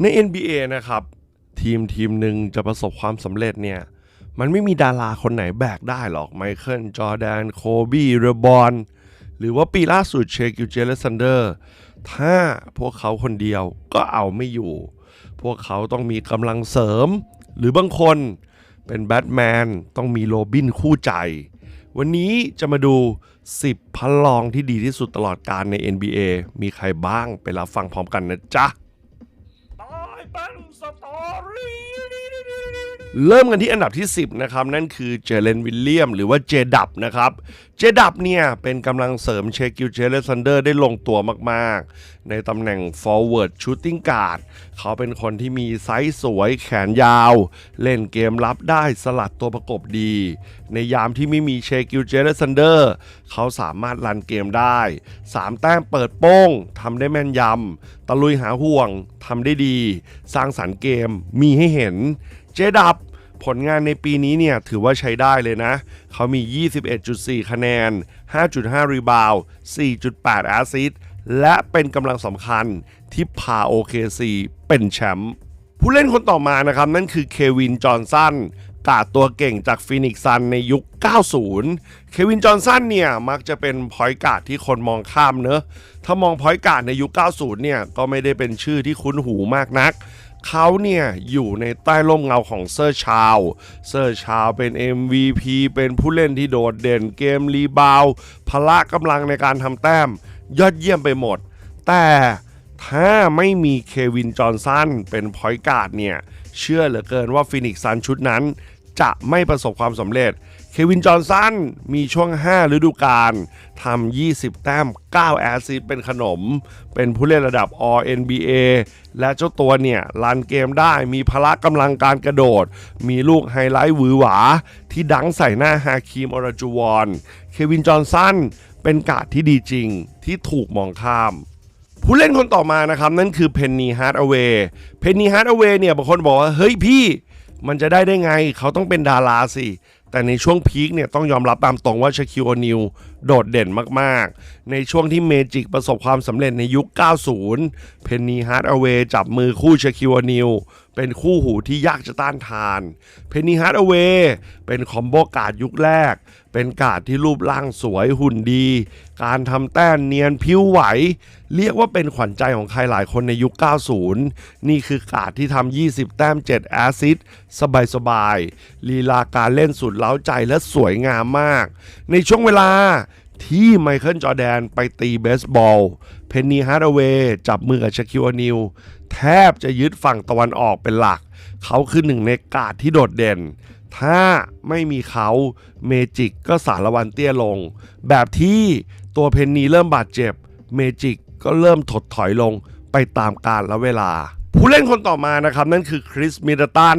ใน NBA นะครับ ทีมทีมหนึ่งจะประสบความสำเร็จเนี่ย มันไม่มีดาราคนไหนแบกได้หรอกไมเคิลจอร์แดนโคบีเรบอนหรือว่าปีล่าสุดเชกิลเจเลซันเดอร์ ถ้าพวกเขาคนเดียวก็เอาไม่อยู่ พวกเขาต้องมีกำลังเสริม หรือบางคนเป็นแบทแมนต้องมีโรบินคู่ใจ วันนี้จะมาดู 10 พลองที่ดีที่สุดตลอดการใน NBA มีใครบ้างไปรับฟังพร้อมกันนะจ๊ะ เริ่มกันที่อันดับที่ 10 นะครับ นั่นคือเจเลนวิลเลียมหรือว่าเจดับนะครับ เจดับเนี่ย เป็นกำลังเสริมเชคิวเจเลซันเดอร์ได้ลงตัวมากๆ ในตำแหน่ง forward shooting guard เขาเป็นคนที่มีไซส์สวยแขนยาว เล่นเกมรับได้สลัดตัวประกบดี ในยามที่ไม่มีเชคิวเจเลซันเดอร์เขาสามารถรันเกมได้ 3 แต้มเปิดโป้งทำได้แม่นยำตะลุยหาห่วงทำได้ดี สร้างสรรค์เกมมีให้เห็น เจดับ ผลงานในปีนี้เนี่ยถือว่าใช้ได้เลยนะ เขามี 21.4 คะแนน 5.5 รีบาว 4.8 แอซิสต์และเป็นกำลังสำคัญที่พา OKC เป็นแชมป์ผู้เล่นคนต่อมานะครับ นั่นคือเควิน จอห์นสันกาดตัวเก่งจากฟินิกซันในยุค 90 เควิน จอห์นสันเนี่ย มักจะเป็นพอยต์การ์ดที่คนมองข้ามเนอะ ถ้ามองพอยต์การ์ดในยุค 90 เนี่ย ก็ไม่ได้เป็นชื่อที่คุ้นหูมากนัก เขาเนี่ยอยู่ในใต้ร่มเงาของเซอร์ชาว เซอร์ชาวเป็น MVP เป็นผู้เล่นที่โดดเด่นเกมรีบาวพละกำลังในการทำแต้ม ยอดเยี่ยมไปหมด แต่ถ้าไม่มีเควินจอห์นสันเป็นพอยต์การ์ดเนี่ย เชื่อเหลือเกินว่าฟินิกซ์ซันชุดนั้นจะไม่ประสบความสำเร็จ เควินจอห์นสันมีช่วง 5 ฤดูกาลทำ 20 แต้ม 9 แอสซิสเป็นขนม เป็นผู้เล่นระดับ All NBA และเจ้าตัวเนี่ยรันเกมได้มีพละกำลังการกระโดด มีลูกไฮไลท์หวือหวา ที่ดังใส่หน้าฮาคิมอรจูวอนเควินจอห์นสันเป็นกาดที่ดีจริงที่ถูกมองข้ามผู้เล่นคนต่อมานะครับ นั่นคือเพนนีฮาร์ดอเวย์เพนนีฮาร์ดอเวย์เนี่ยบางคนบอกว่า เฮ้ยพี่ มันจะได้ได้ไง เขาต้องเป็นดาราสิ แต่ในช่วงพีคเนี่ยต้องยอมรับตามตรงว่าชาคิวโอนิว โดดเด่นมากๆ ในช่วงที่เมจิกประสบความสำเร็จในยุค 90 เพนนีฮาร์ดอเวย์จับมือคู่เชคิวอนิวเป็นคู่หูที่ยากจะต้านทาน เพนนีฮาร์ดอเวย์เป็นคอมโบการ์ดยุคแรก เป็นการ์ดที่รูปร่างสวยหุ่นดี การทำแต้มเนียนผิวไหว เรียกว่าเป็นขวัญใจของใครหลายคนในยุค 90 นี่คือการ์ดที่ทำ 20 แต้ม 7 แอซิสต์สบายๆลีลาการเล่นสุดเล้าใจและสวยงามมาก ในช่วงเวลา ที่ไมเคิลจอแดนไปตีเบสบอล เพนนีฮาร์ดเวย์จับมือกับชาคิวอานิวแทบจะยึดฝั่งตะวันออกเป็นหลัก เขาคือหนึ่งในกาดที่โดดเด่น ถ้าไม่มีเขาเมจิกก็สารวันเตี้ยลง แบบที่ตัวเพนนีเริ่มบาดเจ็บ เมจิกก็เริ่มถดถอยลงไปตามกาลและเวลา ผู้เล่นคนต่อมานะครับ นั่นคือคริสมิดตัน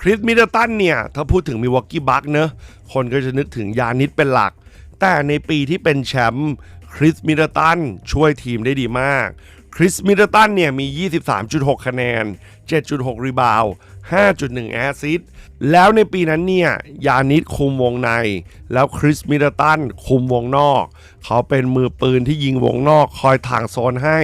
คริสมิดตันเนี่ย ถ้าพูดถึงมิวอกกี้บัคเนอะคนก็จะนึกถึงยานิดเป็นหลัก แต่ในปีที่เป็นแชมป์คริสมิดเดิลตันช่วยทีมได้ดีมาก คริสมิดเดิลตันเนี่ยมี 23.6 คะแนน 7.6 รีบาว 5.1 แอซิสต์แล้วในปีนั้นเนี่ย ยานิดคุมวงใน แล้วคริสมิดเดิลตันคุมวงนอก เขาเป็นมือปืนที่ยิงวงนอกคอยทางโซนให้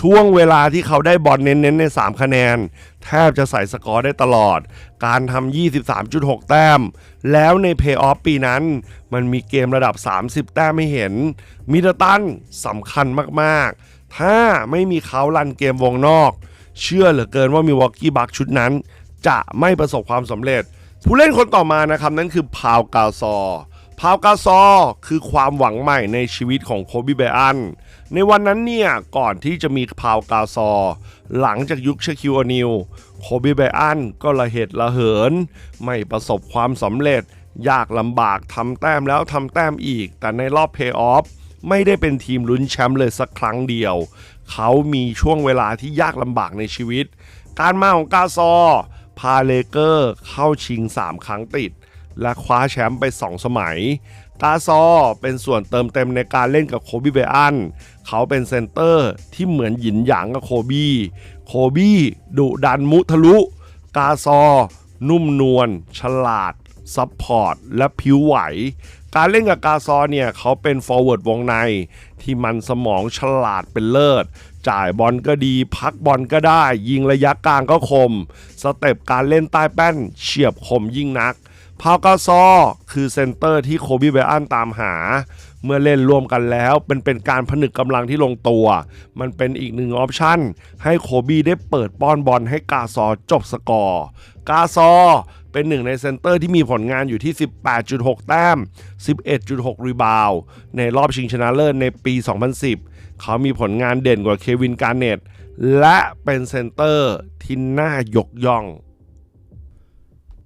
ช่วงเวลาที่เขาได้บอลเน้นๆ ใน 3 คะแนน แทบจะใส่สกอร์ได้ตลอด การทำ 23.6 แต้ม แล้วในเพย์ออฟปีนั้น มันมีเกมระดับ 30 แต้มให้เห็น มิดตันสำคัญมากๆ ถ้าไม่มีเขาลันเกมวงนอก เชื่อเหลือเกินว่ามีวอกกี้บักชุดนั้น จะไม่ประสบความสำเร็จ ผู้เล่นคนต่อมานะครับ นั่นคือพาวกาซอ พาวกาซอคือความหวังใหม่ในชีวิตของโคบิเบอัน ในวันนั้นเนี่ย ก่อนที่จะมีพาวกาซอ หลังจากยุคเชคิวอนิวโคบิเบอันก็ละเหตุละเหิน ไม่ประสบความสำเร็จ ยากลำบากทำแต้มแล้วทำแต้มอีก แต่ในรอบเพย์ออฟไม่ได้เป็นทีมลุ้นแชมป์เลยสักครั้งเดียว เขามีช่วงเวลาที่ยากลำบากในชีวิต การมาของกาซอ พาเลเกอร์เข้าชิง 3 ครั้งติด และคว้าแชมป์ไป 2 สมัยกาซอเป็นส่วนเติมเต็มในการเล่นกับโคบีเบอัน เขาเป็นเซนเตอร์ที่เหมือนหยินหยางกับโคบี โคบีดุดันมุทะลุกาซอ นุ่มนวล ฉลาด ซับพอร์ต และผิวไหว การเล่นกับกาซอเนี่ย เขาเป็นฟอร์เวิร์ดวงใน ที่มันสมองฉลาดเป็นเลิศ จ่ายบอลก็ดี พักบอลก็ได้ ยิงระยะกลางก็คม สเต็ปการเล่นใต้แป้นเฉียบคมยิ่งนัก พาวกาซอคือเซนเตอร์ที่โคบีไบอันตามหา เมื่อเล่นร่วมกันแล้วเป็นเป็นการผนึกกำลังที่ลงตัว มันเป็นอีกหนึ่งออปชั่น ให้โคบีได้เปิดป้อนบอลให้กาซอจบสกอร์ กาซอเป็นหนึ่งในเซนเตอร์ที่มีผลงานอยู่ที่ 18.6 แต้ม 11.6 รีบาว ในรอบชิงชนะเลิศในปี 2010 เขามีผลงานเด่นกว่าเควินการเนตและเป็นเซนเตอร์ที่น่ายกย่อง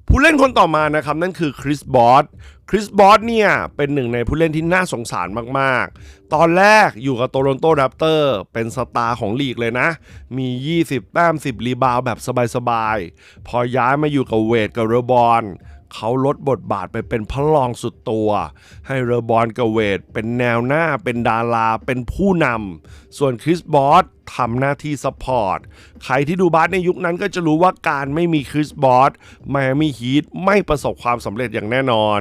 ผู้เล่นคนต่อมานะครับนั่นคือคริสบอสคริสบอสเนี่ยเป็นหนึ่งในผู้เล่นที่น่าสงสารมาก ๆ ตอนแรกอยู่กับโตลอนโตแรปเตอร์เป็นสตาร์ของลีกเลยนะ มี 20 แต้ม 10 รีบาวแบบสบาย ๆ พอย้ายมาอยู่กับเวทกับเรบอล เขาลดบทบาทไปเป็นพระรองสุดตัว ให้เรอบอลกับเวดเป็นแนวหน้าเป็นดาราเป็นผู้นำส่วนคริสบอสทำหน้าที่ซัพพอร์ตใครที่ดูบาสในยุคนั้นก็จะรู้ว่าการไม่มีคริสบอสไมมี่ฮีทไม่ประสบความสำเร็จอย่างแน่นอน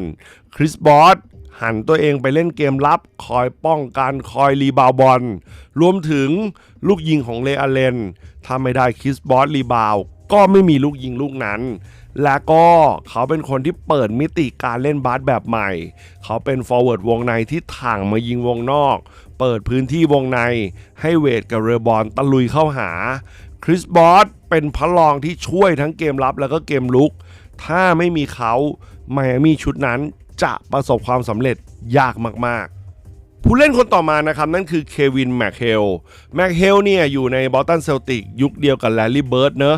คริสบอสหันตัวเองไปเล่นเกมรับ คอยป้องกันคอยรีบาวบอลรวมถึงลูกยิงของเลอาเลนถ้าไม่ได้คริสบอสรีบาวก็ไม่มีลูกยิงลูกนั้น และก็เขาเป็นคนที่เปิดมิติการเล่นบาสแบบใหม่ เขาเป็นฟอร์เวิร์ดวงในที่ถ่างมายิงวงนอก เปิดพื้นที่วงใน ให้เวทกับเรอบอลตะลุยเข้าหา คริสบอสเป็นพระรองที่ช่วยทั้งเกมรับแล้วก็เกมลุก ถ้าไม่มีเขาไมอามี่ชุดนั้นจะประสบความสำเร็จยากมากๆ ผู้เล่นคนต่อมานะครับ นั่นคือเควินแมคเฮลแมคเฮลเนี่ยอยู่ในบอสตันเซลติกยุคเดียวกับแลลี่เบิร์ดเนอะ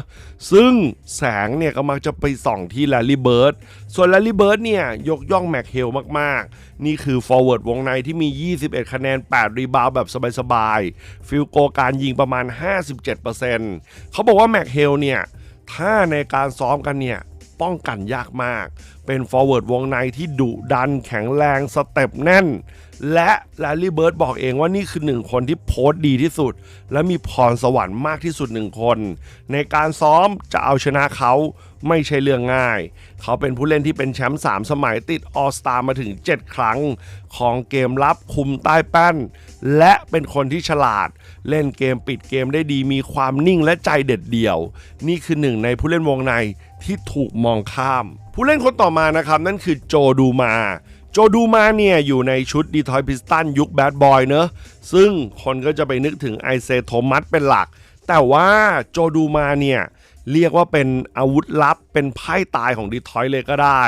ซึ่งแสงเนี่ยก็มักจะไปส่องที่แลลี่เบิร์ดส่วนแลลี่เบิร์ดเนี่ยยกย่องแมคเฮลมากๆ นี่คือฟอร์เวิร์ดวงในที่มี 21 คะแนน 8 รีบาวด์แบบสบายๆ ฟิลโกการยิงประมาณ 57%เขาบอกว่าแมคเฮลเนี่ยถ้าในการซ้อมกันเนี่ยป้องกันยากมาก เป็นฟอร์เวิร์ดวงในที่ดุดันแข็งแรงสเต็ปแน่น และแลลี่เบิร์ดบอกเองว่านี่คือหนึ่งคนที่โพสต์ดีที่สุด และมีพรสวรรค์มากที่สุดหนึ่งคน ในการซ้อมจะเอาชนะเขาไม่ใช่เรื่องง่าย เขาเป็นผู้เล่นที่เป็นแชมป์3สมัยติดออสตามาถึง 7 ครั้ง ของเกมรับคุมใต้แป้น และเป็นคนที่ฉลาด เล่นเกมปิดเกมได้ดีมีความนิ่งและใจเด็ดเดี่ยว นี่คือหนึ่งในผู้เล่นวงในที่ถูกมองข้าม ผู้เล่นคนต่อมานะครับนั่นคือโจดูมาจดูมาเนี่ยอยู่ในชุดดีทอยพิสตันยุคแบดบอยเนอะซึ่งคนก็จะไปนึกถึงไอเซโทมัสเป็นหลัก แต่ว่าโจดูมาเนี่ย เรียกว่าเป็นอาวุธลับ เป็นไพ่ตายของดีทอยเลยก็ได้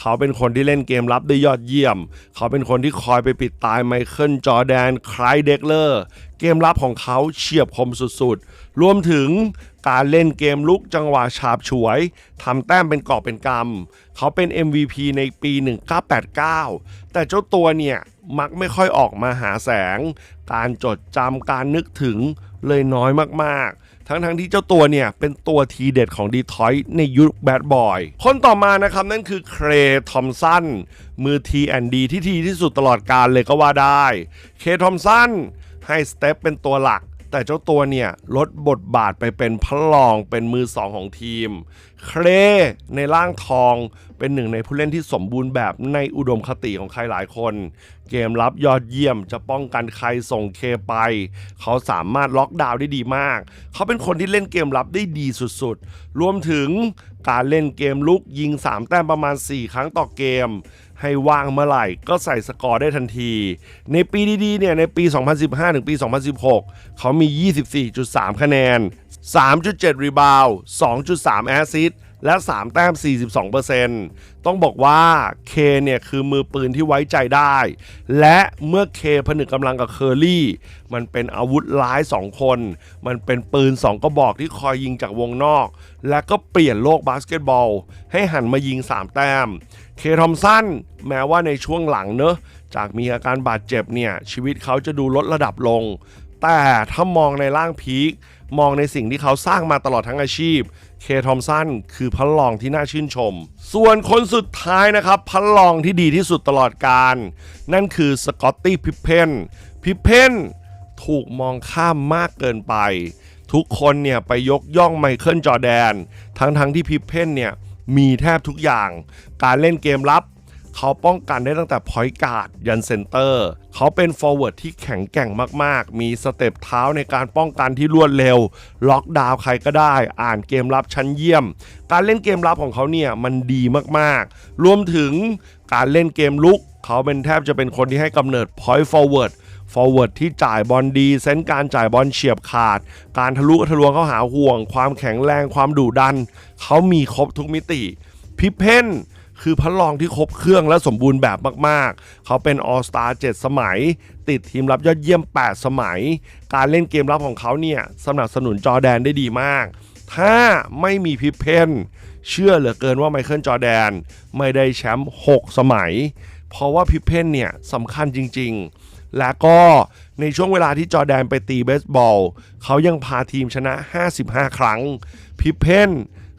เขาเป็นคนที่เล่นเกมลับได้ยอดเยี่ยม เขาเป็นคนที่คอยไปปิดตายไมเคิลจอแดนคลายเด็กเลอร์เกมลับของเขาเฉียบคมสุดๆ รวมถึงการเล่นเกมลุกจังหวะฉาบฉวยทำแต้มเป็นกอบเป็นกำเขาเป็น MVP ในปี 1989 แต่เจ้าตัวเนี่ยมักไม่ค่อยออกมาหาแสง การจดจำการนึกถึง เลยน้อยมากๆ ทั้งๆที่เจ้าตัวเนี่ย เป็นตัวทีเด็ดของดีทอยต์ในยุคแบดบอย คนต่อมานะครับ นั่นคือเครทอมสันมือ T&D ที่ทีที่สุดตลอดการเลยก็ว่าได้ เคทอมสันให้สเตปเป็นตัวหลัก แต่เจ้าตัวเนี่ยลดบทบาทไปเป็นพระรองเป็นมือสองของทีม เครในร่างทองเป็นหนึ่งในผู้เล่นที่สมบูรณ์แบบในอุดมคติของใครหลายคน เกมรับยอดเยี่ยมจะป้องกันใครส่งเคไป เขาสามารถล็อกดาวน์ได้ดีมาก เขาเป็นคนที่เล่นเกมรับได้ดีสุดๆ รวมถึงการเล่นเกมลุกยิง 3 แต้มประมาณ 4 ครั้งต่อเกม ให้ว่างเมื่อไหร่ก็ใส่สกอร์ได้ทันที ในปีดีๆเนี่ยในปี 2015 ถึงปี 2016 เขามี 24.3 คะแนน 3.7 รีบาว 2.3 แอสซิสต์ และ 3 แต้ม 42%ต้องบอกว่าเคเนี่ยคือมือปืนที่ไว้ใจได้ และเมื่อเคผนึกกำลังกับเคอรี่ มันเป็นอาวุธร้าย 2 คน มันเป็นปืน 2 กระบอกที่คอยยิงจากวงนอก และก็เปลี่ยนโลกบาสเกตบอล ให้หันมายิง 3 แต้ม เคทอมสันแม้ว่าในช่วงหลังเนอะจากมีอาการบาดเจ็บเนี่ยชีวิตเขาจะดูลดระดับลง แต่ถ้ามองในร่างพีค มองในสิ่งที่เขาสร้างมาตลอดทั้งอาชีพ เคทอมสันคือพระรองที่น่าชื่นชม ส่วนคนสุดท้ายนะครับพระรองที่ดีที่สุดตลอดการ นั่นคือสกอตตี้พิพเพนพิพเพนถูกมองข้ามมากเกินไป ทุกคนเนี่ยไปยกย่องไมเคิลจอแดน ทั้งๆที่พิพเพนเนี่ยมีแทบทุกอย่าง การเล่นเกมรับ เขาป้องกันได้ตั้งแต่พอยต์การ์ดยันเซนเตอร์เขาเป็นฟอร์เวิร์ดที่แข็งแกร่งมากๆ มีสเต็ปเท้าในการป้องกันที่รวดเร็ว ล็อกดาวน์ใครก็ได้ อ่านเกมรับชั้นเยี่ยม การเล่นเกมรับของเขาเนี่ยมันดีมากๆ รวมถึงการเล่นเกมลุก เขาเป็นแทบจะเป็นคนที่ให้กำเนิด point forward ฟอร์เวิร์ดที่จ่ายบอลดีเซนส์การจ่ายบอลเฉียบขาด การทะลุทะลวงเข้าหาห่วง ความแข็งแรงความดุดัน เขามีครบทุกมิติ พิเพน คือพระรองที่ครบเครื่องและสมบูรณ์แบบมากๆ เขาเป็นออสตา7สมัย ติดทีมรับยอดเยี่ยม 8 สมัย การเล่นเกมรับของเขาเนี่ยสนับสนุนจอแดนได้ดีมาก ถ้าไม่มีพิเพนเชื่อเหลือเกินว่าไมเคิลจอแดนไม่ได้แชมป์6สมัย เพราะว่าพิเพนเนี่ยสำคัญจริง ๆ และก็ในช่วงเวลาที่จอแดนไปตีเบสบอล เขายังพาทีมชนะ 55 ครั้งพิเพน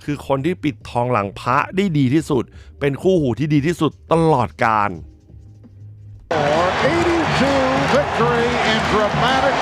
คือคนที่ปิดทองหลังพระได้ดีที่สุด เป็นคู่หูที่ดีที่สุดตลอดการ82 victory in dramatic